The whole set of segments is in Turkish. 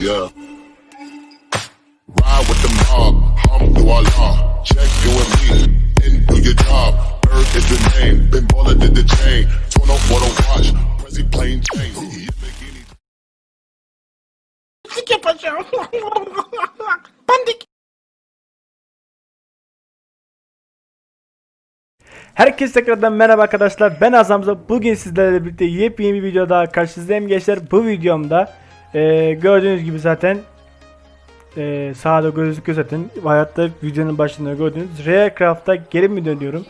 Yeah. Ride with the mob, hum through law. Check you and me, and do your job. Earth is the name, been baller did the chain. Turn up for the watch, Prezi plain yapacağım. ben de Herkese tekrardan merhaba arkadaşlar. Ben Azamza. Bugün sizlerle birlikte yepyeni bir video daha karşınızdayım gençler. Bu videomda e, gördüğünüz gibi zaten e, sağda gözüküyor zaten. Hayatta videonun başında gördüğünüz Raycraft'a geri mi dönüyorum?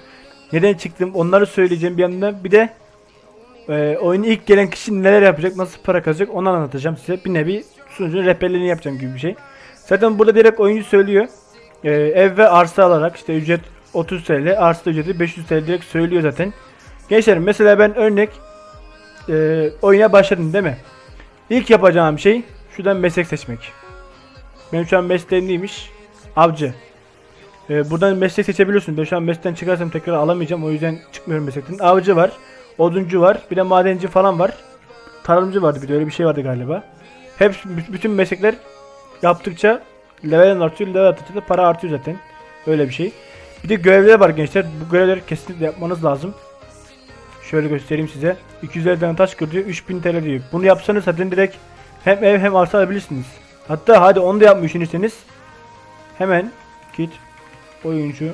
Neden çıktım? Onları söyleyeceğim bir yandan. Bir de e, oyuna ilk gelen kişi neler yapacak, nasıl para kazanacak onu anlatacağım size. Bir nevi sunucunun rehberliğini yapacağım gibi bir şey. Zaten burada direkt oyuncu söylüyor. E, ev ve arsa alarak işte ücret 30 TL, arsa ücreti 500 TL direkt söylüyor zaten. Gençler mesela ben örnek e, oyuna başladım değil mi? İlk yapacağım şey şuradan meslek seçmek. Benim şu an mesleğim neymiş? Avcı. E, buradan meslek seçebiliyorsun. Ben şu an meslekten çıkarsam tekrar alamayacağım. O yüzden çıkmıyorum meslekten. Avcı var. Oduncu var. Bir de madenci falan var. Tarımcı vardı bir de öyle bir şey vardı galiba. Hep bütün meslekler yaptıkça level artıyor. Level arttıkça da para artıyor zaten. Öyle bir şey. Bir de görevler var gençler. Bu görevleri kesinlikle yapmanız lazım. Şöyle göstereyim size. 250 tane taş kırıyor. 3000 TL diyor. Bunu yapsanız zaten direkt hem ev hem arsa alabilirsiniz. Hatta hadi onu da yapmayı düşünürseniz hemen git oyuncu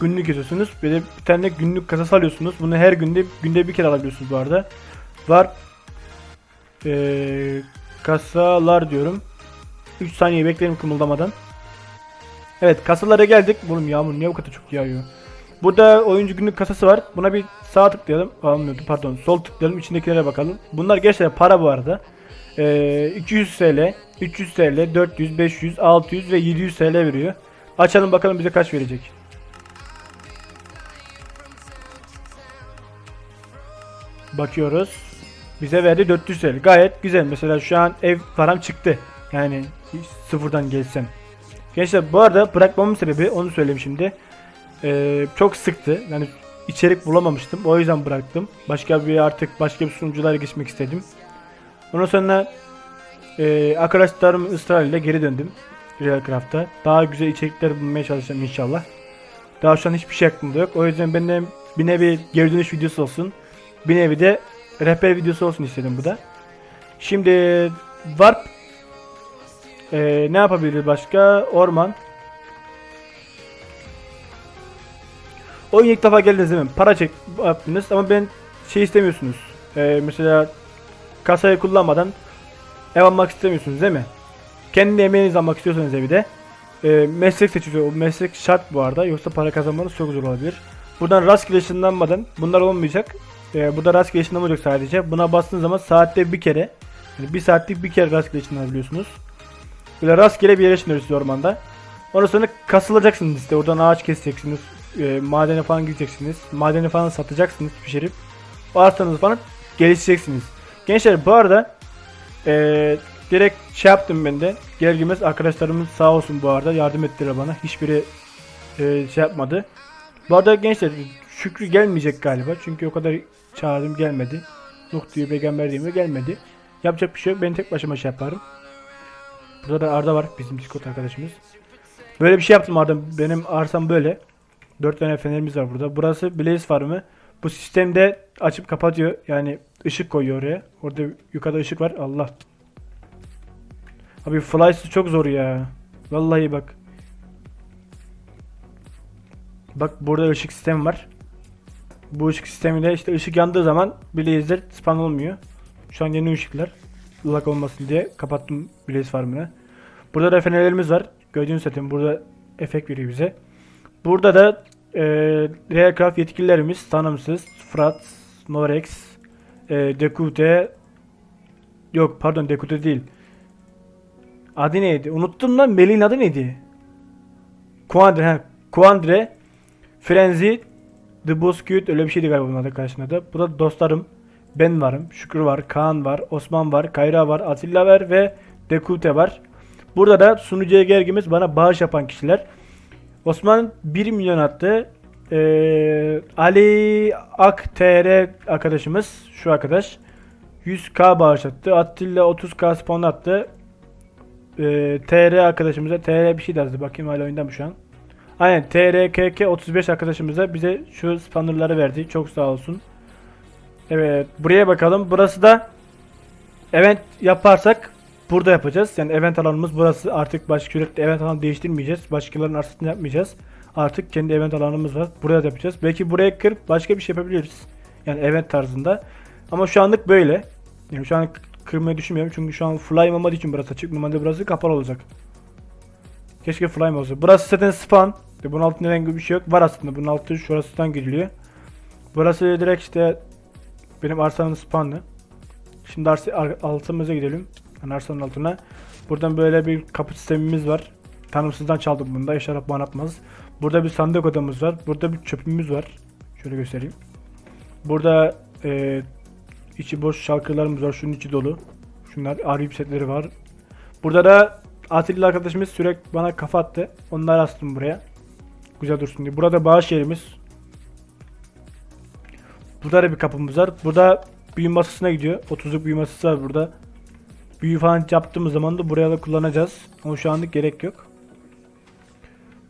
günlük yazıyorsunuz. Bir de bir tane günlük kasası alıyorsunuz. Bunu her günde günde bir kere alabiliyorsunuz bu arada. Var ee, kasalar diyorum. 3 saniye beklerim kımıldamadan. Evet kasalara geldik. Bunun yağmur niye bu kadar çok yağıyor? Burada oyuncu günlük kasası var. Buna bir sağ tıklayalım. Almıyordu pardon. Sol tıklayalım. İçindekilere bakalım. Bunlar gerçekten para bu arada. Ee, 200 TL, 300 TL, 400, 500, 600 ve 700 TL veriyor. Açalım bakalım bize kaç verecek. Bakıyoruz. Bize verdi 400 TL. Gayet güzel. Mesela şu an ev param çıktı. Yani sıfırdan gelsem. Gençler bu arada bırakmamın sebebi onu söyleyeyim şimdi. Ee, çok sıktı. Yani içerik bulamamıştım. O yüzden bıraktım. Başka bir artık başka bir sunuculara geçmek istedim. Ondan sonra e, arkadaşlarım ısrarıyla geri döndüm. Realcraft'a. Daha güzel içerikler bulmaya çalışacağım inşallah. Daha şu an hiçbir şey aklımda yok. O yüzden ben de bir nevi geri dönüş videosu olsun. Bir nevi de rehber videosu olsun istedim bu da. Şimdi Warp ee, ne yapabiliriz başka? Orman. Oyun ilk defa geldiniz değil mi? Para çek yaptınız ama ben şey istemiyorsunuz. Ee, mesela kasayı kullanmadan ev almak istemiyorsunuz değil mi? Kendi emeğinizi almak istiyorsanız evi de e, meslek seçiyor. O meslek şart bu arada. Yoksa para kazanmanız çok zor olabilir. Buradan rastgele ışınlanmadan bunlar olmayacak. E, burada rastgele ışınlanmayacak sadece. Buna bastığınız zaman saatte bir kere yani bir saatlik bir kere rastgele ışınlanabiliyorsunuz. Böyle rastgele bir yere ışınlıyorsunuz ormanda. Ondan sonra kasılacaksınız işte. Oradan ağaç keseceksiniz. E, madene falan gideceksiniz. Madeni falan satacaksınız pişirip. Arsanızı falan geliştireceksiniz. Gençler bu arada e, direkt şey yaptım ben de. Gelir gelmez arkadaşlarımız sağ olsun bu arada yardım ettiler bana. Hiçbiri e, şey yapmadı. Bu arada gençler Şükrü gelmeyecek galiba. Çünkü o kadar çağırdım gelmedi. Nuh diyor peygamber diyor gelmedi. Yapacak bir şey yok. Ben tek başıma şey yaparım. Burada da Arda var bizim Discord arkadaşımız. Böyle bir şey yaptım Arda. Benim arsam böyle. 4 tane fenerimiz var burada. Burası Blaze Farm'ı. Bu sistemde açıp kapatıyor. Yani ışık koyuyor oraya. Orada yukarıda ışık var. Allah. Abi fly'sı çok zor ya. Vallahi bak. Bak burada ışık sistemi var. Bu ışık sistemiyle işte ışık yandığı zaman Blaze'ler spawn olmuyor. Şu an yeni ışıklar. Lag olmasın diye kapattım Blaze Farm'ını. Burada da fenerlerimiz var. Gördüğünüz zaten burada efekt veriyor bize. Burada da e, Realcraft yetkililerimiz tanımsız. Fırat, Norex, e, Dekute Yok pardon Dekute değil. Adı neydi? Unuttum lan. Melih'in adı neydi? Quandre. He. Quandre. Frenzy. The Boscute. Öyle bir şeydi galiba bunun adı karşısında da. Bu da dostlarım. Ben varım. Şükrü var. Kaan var. Osman var. Kayra var. Atilla var. Ve Dekute var. Burada da sunucuya gergimiz bana bağış yapan kişiler. Osman 1 milyon attı. Ee, Ali Ak TR arkadaşımız şu arkadaş 100k bağış attı. Attila 30k spawn attı. Ee, TR arkadaşımıza TR bir şey yazdı. Bakayım hala oyunda mı şu an? Aynen TRKK 35 arkadaşımıza bize şu spawnerları verdi. Çok sağ olsun. Evet buraya bakalım. Burası da event yaparsak burada yapacağız. Yani event alanımız burası. Artık başka sürekli event alanı değiştirmeyeceğiz. Başkalarının arsasını yapmayacağız. Artık kendi event alanımız var. Buraya da yapacağız. Belki buraya kırıp başka bir şey yapabiliriz. Yani event tarzında. Ama şu anlık böyle. Yani şu an kırmayı düşünmüyorum. Çünkü şu an fly olmadığı için burası açık. Normalde burası kapalı olacak. Keşke fly olsa. Burası zaten spawn. Bunun altında herhangi bir şey yok. Var aslında. Bunun altı şurasından giriliyor. Burası direkt işte benim arsamın spawn'ı. Şimdi arsa, ar- altımıza gidelim. Yani arsanın altına. Buradan böyle bir kapı sistemimiz var. Tanımsızdan çaldım bunda. İnşallah bana atmaz. Burada bir sandık odamız var. Burada bir çöpümüz var. Şöyle göstereyim. Burada e, içi boş şalkırlarımız var. Şunun içi dolu. Şunlar arayüp setleri var. Burada da Atilla arkadaşımız sürekli bana kafa attı. Onları astım buraya. Güzel dursun diye. Burada bağış yerimiz. Burada da bir kapımız var. Burada büyü masasına gidiyor. 30'luk büyü masası var burada. Büyü falan yaptığımız zaman da buraya da kullanacağız. Ama şu anlık gerek yok.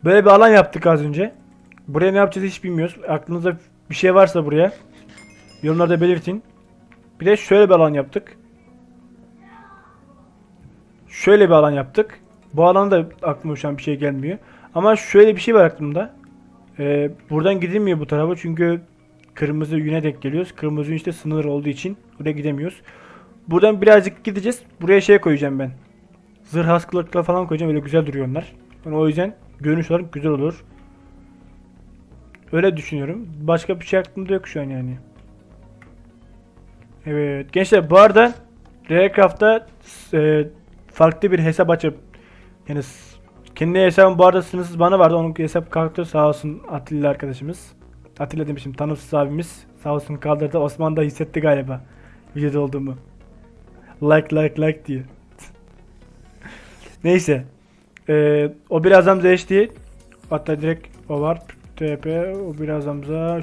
Böyle bir alan yaptık az önce. Buraya ne yapacağız hiç bilmiyoruz. Aklınızda bir şey varsa buraya yorumlarda belirtin. Bir de şöyle bir alan yaptık. Şöyle bir alan yaptık. Bu alanda aklıma şu an bir şey gelmiyor. Ama şöyle bir şey var aklımda. Ee, buradan gidilmiyor bu tarafa çünkü kırmızı yüne denk geliyoruz. Kırmızı yün işte sınır olduğu için buraya gidemiyoruz. Buradan birazcık gideceğiz. Buraya şey koyacağım ben. Zırh askılıkla falan koyacağım. Öyle güzel duruyor onlar. Yani o yüzden görünüş olarak güzel olur. Öyle düşünüyorum. Başka bir şey aklımda yok şu an yani. Evet. Gençler bu arada Raycraft'ta e, farklı bir hesap açıp yani kendi hesabım bu arada sınırsız bana vardı. Onun hesap kalktı sağ olsun Atilla arkadaşımız. Atilla demişim tanımsız abimiz. Sağ olsun kaldırdı. Osman da hissetti galiba. Videoda olduğumu. Like like like diye. Neyse. Ee, o biraz Hamza HD. Hatta direkt o var. TP o biraz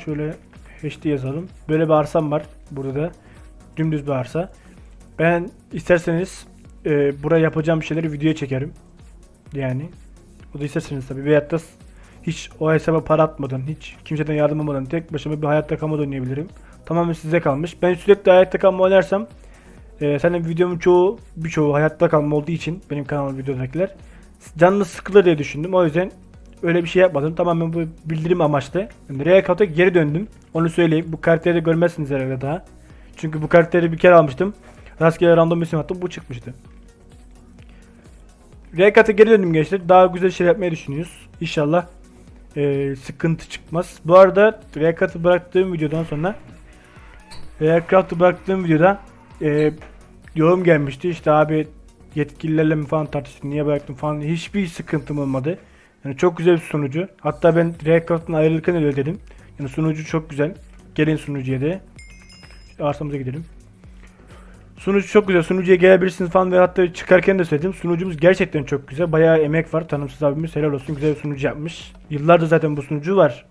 şöyle HD yazalım. Böyle bir arsam var burada da. Dümdüz bir arsa. Ben isterseniz e, buraya yapacağım şeyleri videoya çekerim. Yani. O da isterseniz tabii. Veyahut da hiç o hesaba para atmadan, hiç kimseden yardım almadan tek başıma bir hayatta da oynayabilirim. Tamamen size kalmış. Ben sürekli hayatta kalma oynarsam e, senin videomun çoğu, birçoğu hayatta kalma olduğu için benim kanalım videodakiler canlı sıkılır diye düşündüm. O yüzden öyle bir şey yapmadım. Tamamen bu bildirim amaçlı. Yani Real Cut'a geri döndüm. Onu söyleyeyim. Bu karakteri görmezsiniz herhalde daha. Çünkü bu karakteri bir kere almıştım. Rastgele random isim attım. Bu çıkmıştı. Real Cut'a geri döndüm gençler. Daha güzel şey yapmayı düşünüyoruz. İnşallah eee, sıkıntı çıkmaz. Bu arada Real Cut'ı bıraktığım videodan sonra Real Cut'ı bıraktığım videoda eee, yorum gelmişti. İşte abi yetkililerle mi falan tartıştım niye bıraktım falan hiçbir sıkıntım olmadı. Yani çok güzel bir sunucu. Hatta ben React'tan ayrılırken öyle dedim. Yani sunucu çok güzel. Gelin sunucuya de. İşte arsamıza gidelim. Sunucu çok güzel. Sunucuya gelebilirsiniz falan ve hatta çıkarken de söyledim. Sunucumuz gerçekten çok güzel. Bayağı emek var. Tanımsız abimiz helal olsun. Güzel bir sunucu yapmış. Yıllardır zaten bu sunucu var.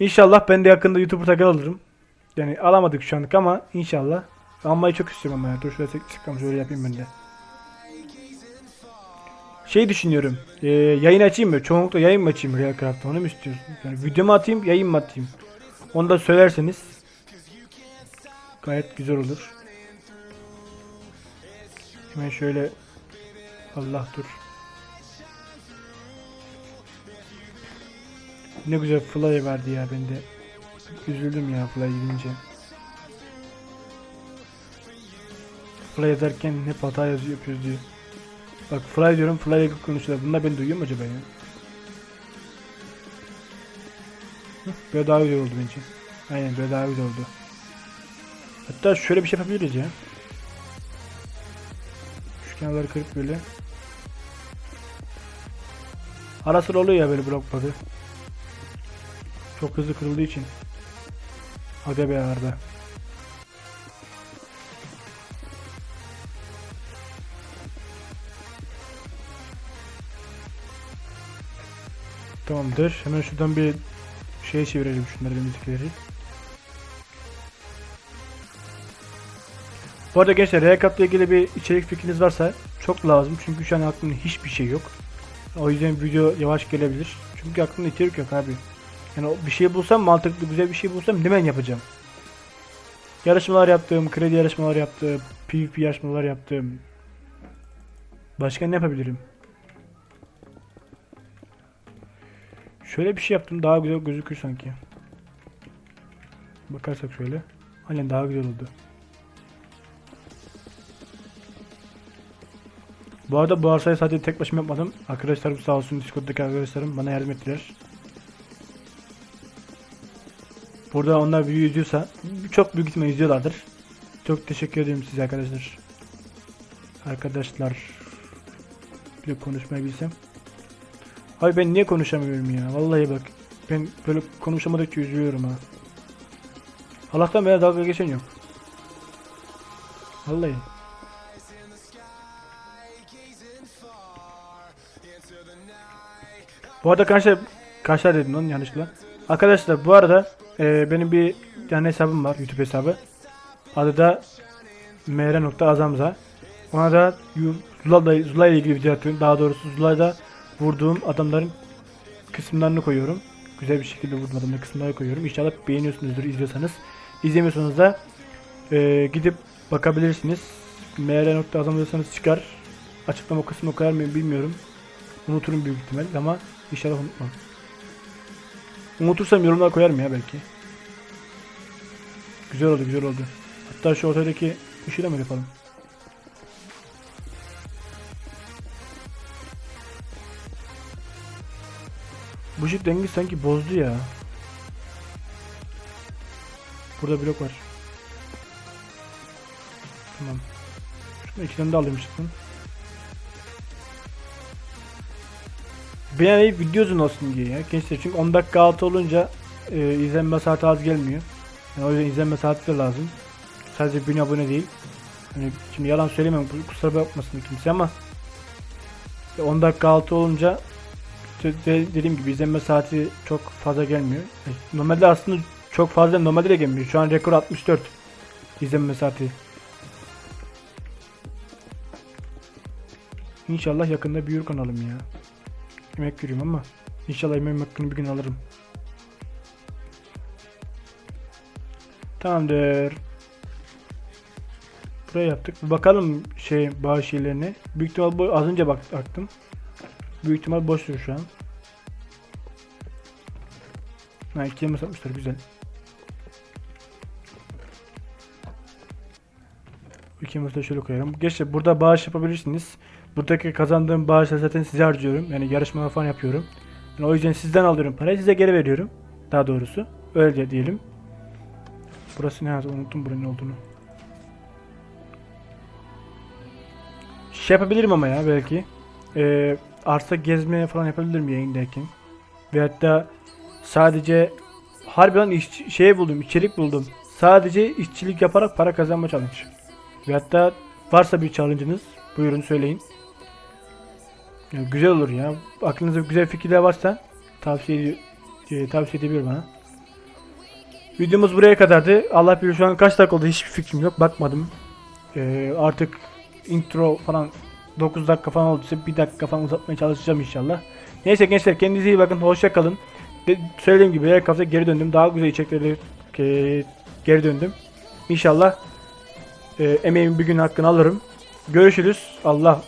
İnşallah ben de yakında YouTuber takıl alırım. Yani alamadık şu anlık ama inşallah. Almayı çok istiyorum ama ya. Dur şöyle çıkalım şöyle yapayım ben de. Şey düşünüyorum. E, yayın açayım mı? Çoğunlukla yayın mı açayım Real Craft'ta? Onu mu istiyorsun? Yani video atayım, yayın mı atayım? Onu da söylerseniz gayet güzel olur. Hemen şöyle Allah dur. Ne güzel fly verdi ya bende. Üzüldüm ya fly gidince. Fly ederken hep hata yazıyor yapıyoruz diyor. Bak fly diyorum fly yakıp konuşuyorlar. Bunlar beni duyuyor mu acaba ya? Böyle daha güzel oldu bence. Aynen böyle daha güzel oldu. Hatta şöyle bir şey yapabiliriz ya. Şu kenarları kırıp böyle. Ara sıra oluyor ya böyle blokladı. Çok hızlı kırıldığı için. Aga be Arda. Tamamdır. Hemen şuradan bir şeye çevirelim şunları elimizdekileri. Bu arada gençler Recap'la ilgili bir içerik fikriniz varsa çok lazım. Çünkü şu an aklımda hiçbir şey yok. O yüzden video yavaş gelebilir. Çünkü aklımda içerik yok abi. Yani bir şey bulsam mantıklı güzel bir şey bulsam hemen yapacağım. Yarışmalar yaptım, kredi yarışmalar yaptım, PvP yarışmalar yaptım. Başka ne yapabilirim? Şöyle bir şey yaptım daha güzel gözükür sanki. Bakarsak şöyle. Aynen daha güzel oldu. Bu arada bu arsayı sadece tek başıma yapmadım. Arkadaşlarım sağ olsun Discord'daki arkadaşlarım bana yardım ettiler. Burada onlar video izliyorsa çok büyük ihtimalle izliyorlardır. Çok teşekkür ediyorum size arkadaşlar. Arkadaşlar bir konuşmayı bilsem. Abi ben niye konuşamıyorum ya? Vallahi bak. Ben böyle konuşamadıkça üzülüyorum ha. Allah'tan bana dalga geçen yok. Vallahi. Bu arada arkadaşlar kaçlar dedim lan yanlışlıkla. Arkadaşlar bu arada e, benim bir tane hesabım var YouTube hesabı. Adı da mr.azamza. Ona da Zula'da Zula ilgili video atıyorum. Daha doğrusu Zula'da vurduğum adamların kısımlarını koyuyorum. Güzel bir şekilde vurduğum adamların kısımlarını koyuyorum. İnşallah beğeniyorsunuzdur izliyorsanız. İzlemiyorsanız da e, gidip bakabilirsiniz. mr.azam yazarsanız çıkar. Açıklama kısmına koyar mıyım bilmiyorum. Unuturum büyük ihtimal ama inşallah unutmam. Unutursam yorumlar koyarım ya belki. Güzel oldu güzel oldu. Hatta şu ortadaki ışığı da mı yapalım? Bu ışık dengi sanki bozdu ya. Burada blok var. Tamam. Şunu ikiden de alayım ışıktan. Bir an video uzun olsun diye ya gençler çünkü 10 dakika altı olunca e, izlenme saati az gelmiyor. Yani o yüzden izlenme saati de lazım. Sadece 1000 abone değil. Hani şimdi yalan söylemem kusura bakmasın kimse ama işte 10 dakika altı olunca de- dediğim gibi izlenme saati çok fazla gelmiyor. E, Normalde aslında çok fazla normalde de gelmiyor. Şu an rekor 64 izlenme saati. İnşallah yakında büyür kanalım ya. Yemek yürüyorum ama inşallah yemeğim hakkını bir gün alırım. Tamamdır. Buraya yaptık. Bir Bakalım şey bağış şeylerine. Büyük ihtimal az önce bak baktım. Büyük ihtimal boştur şu an. Ha ikiye mi satmışlar güzel. İkiye mi şöyle koyarım. Geçti burada bağış yapabilirsiniz. Buradaki kazandığım bağışla zaten size harcıyorum. Yani yarışma falan yapıyorum. Yani o yüzden sizden alıyorum parayı size geri veriyorum. Daha doğrusu. Öyle diyelim. Burası ne? Unuttum buranın ne olduğunu. Şey yapabilirim ama ya belki. Ee, arsa gezmeye falan yapabilirim yayındayken. Ve hatta sadece harbiden iş, şey buldum, içerik buldum. Sadece işçilik yaparak para kazanma challenge. Ve hatta varsa bir challenge'ınız buyurun söyleyin. Ya güzel olur ya. Aklınızda güzel fikirler varsa tavsiye e, tavsiye edebilir bana. Videomuz buraya kadardı. Allah bilir şu an kaç dakika oldu hiçbir fikrim yok. Bakmadım. Ee, artık intro falan 9 dakika falan olduysa bir dakika falan uzatmaya çalışacağım inşallah. Neyse gençler kendinize iyi bakın. Hoşça kalın. De, söylediğim gibi her hafta geri döndüm. Daha güzel içeriklerle e, geri döndüm. İnşallah e, emeğimin bir gün hakkını alırım. Görüşürüz. Allah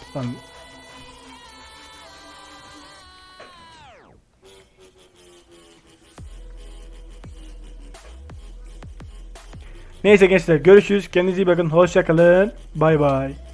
Neyse gençler görüşürüz. Kendinize iyi bakın. Hoşça kalın. Bay bay.